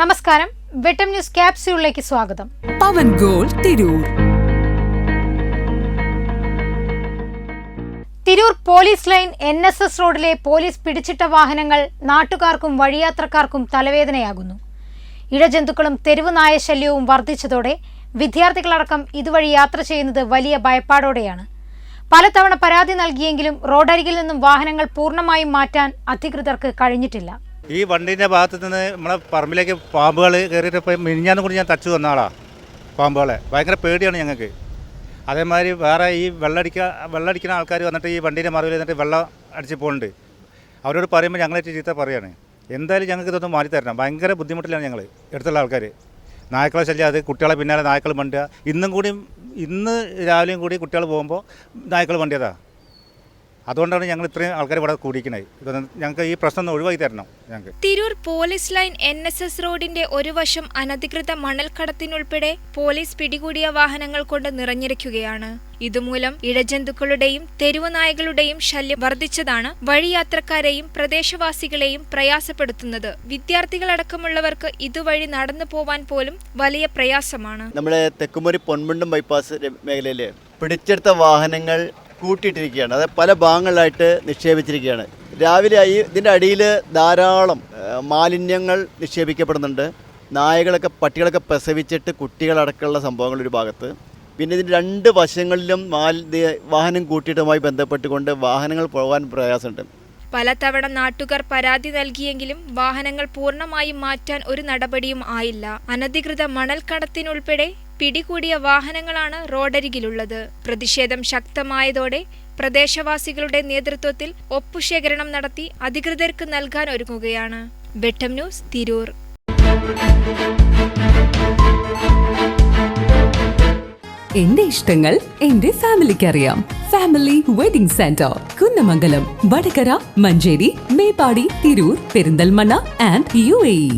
നമസ്കാരം. വെട്ടം ന്യൂസ് ക്യാപ്സ്യൂളിലേക്ക് സ്വാഗതം. പവൻ goal Tirur. Tirur police line N S S റോഡിലെ പോലീസ് പിടിച്ചിട്ട വാഹനങ്ങൾ നാട്ടുകാർക്കും വഴിയാത്രക്കാർക്കും തലവേദനയാകുന്നു. ഇഴജന്തുക്കളും തെരുവ് നായശല്യവും വർദ്ധിച്ചതോടെ വിദ്യാർത്ഥികളടക്കം ഇതുവഴി യാത്ര ചെയ്യുന്നത് വലിയ ഭയപ്പാടോടെയാണ്. പലതവണ പരാതി നൽകിയെങ്കിലും റോഡരികിൽ നിന്നും വാഹനങ്ങൾ പൂർണമായും മാറ്റാൻ അധികൃതർക്ക് കഴിഞ്ഞിട്ടില്ല. ഈ വണ്ടിന്റെ ഭാഗത്ത് നിന്ന് നമ്മളെ പറമ്പിലേക്ക് പാമ്പുകൾ കയറിയിട്ട് ഇപ്പം മിനിഞ്ഞാന്ന് കൂടി ഞാൻ തച്ചു തന്ന പാമ്പുകളെ. ഭയങ്കര പേടിയാണ് ഞങ്ങൾക്ക്. അതേമാതിരി വേറെ ഈ വെള്ളടിക്ക വെള്ളടിക്കുന്ന ആൾക്കാർ വന്നിട്ട് ഈ വണ്ടീന്റെ മറവിൽ നിന്നിട്ട് വെള്ളം അടിച്ച് പോകുന്നുണ്ട് അവരോട് പറയുമ്പോൾ ഞങ്ങളെ ചീത്ത പറയാണ്. എന്തായാലും ഞങ്ങൾക്ക് ഇതൊന്നും മാറ്റി തരണം. ഭയങ്കര ബുദ്ധിമുട്ടിലാണ് ഞങ്ങൾ എടുത്തുള്ള ആൾക്കാർ നായ്ക്കളെ ശല്യം അത് കുട്ടികളെ പിന്നാലെ നായ്ക്കൾ മണ്ടുക. ഇന്നും കൂടി ഇന്ന് രാവിലെയും കൂടി കുട്ടികൾ പോകുമ്പോൾ നായ്ക്കൾ മണ്ടിയതാണ് അതുകൊണ്ടാണ് ഞങ്ങൾ ഇത്രയും ആൾക്കാർ ഇവിടെ കൂടിയിരിക്കുന്നത്. ഇതൊന്ന് ഞങ്ങൾക്ക് ഈ പ്രശ്നം ഒന്ന് ഒഴിവാക്കി തരണം ഞങ്ങൾക്ക്. Tirur police line N S S റോഡിന്റെ ഒരു വശം അനധികൃത മണൽക്കടത്തിനുൾപ്പെടെ പോലീസ് പിടികൂടിയ വാഹനങ്ങൾ കൊണ്ട് നിറഞ്ഞിരിക്കുകയാണ്. ഇതുമൂലം ഇഴജന്തുക്കളുടെയും തെരുവ് നായകളുടെയും ശല്യം വർദ്ധിച്ചതാണ്. വഴിയാത്രക്കാരെയും പ്രദേശവാസികളെയും പ്രയാസപ്പെടുത്തുന്നത്. വിദ്യാർത്ഥികളടക്കമുള്ളവർക്ക് ഇതുവഴി നടന്നു പോവാൻ പോലും വലിയ പ്രയാസമാണ്. നമ്മുടെ തെക്കുമുറി പൊൻമുണ്ടും ബൈപ്പാസ് മേഖലയിൽ പിടിച്ചെടുത്ത വാഹനങ്ങൾ കൂട്ടിയിട്ടിരിക്കുകയാണ്. അത് പല ഭാഗങ്ങളിലായിട്ട് നിക്ഷേപിച്ചിരിക്കുകയാണ്. രാവിലെ ഈ ഇതിന്റെ അടിയിൽ ധാരാളം മാലിന്യങ്ങൾ നിക്ഷേപിക്കപ്പെടുന്നുണ്ട്. നായകളൊക്കെ പട്ടികളൊക്കെ പ്രസവിച്ചിട്ട് കുട്ടികളടക്കമുള്ള സംഭവങ്ങൾ ഒരു ഭാഗത്ത്. പിന്നെ ഇതിന്റെ രണ്ട് വശങ്ങളിലും മാൽ വാഹനം കൂട്ടിയിട്ടുമായി ബന്ധപ്പെട്ടുകൊണ്ട് വാഹനങ്ങൾ പോകാൻ പ്രയാസമുണ്ട്. പലതവണ നാട്ടുകാർ പരാതി നൽകിയെങ്കിലും വാഹനങ്ങൾ പൂർണമായും മാറ്റാൻ ഒരു നടപടിയും ആയില്ല. അനധികൃത മണൽക്കടത്തിനുൾപ്പെടെ പിടികൂടിയ വാഹനങ്ങളാണ് റോഡരികിലുള്ളത്. പ്രതിഷേധം ശക്തമായതോടെ പ്രദേശവാസികളുടെ നേതൃത്വത്തിൽ ഒപ്പുശേഖരണം നടത്തി അധികൃതർക്ക് നൽകാൻ ഒരുങ്ങുകയാണ്. വെട്ടം ന്യൂസ് തിരൂർ. എന്റെ ഇഷ്ടങ്ങൾ എന്റെ ഫാമിലിക്ക് അറിയാം family wedding centre Kunnamangalam Vadakara Manjeri Meppadi Tirur Perinthalmanna and U A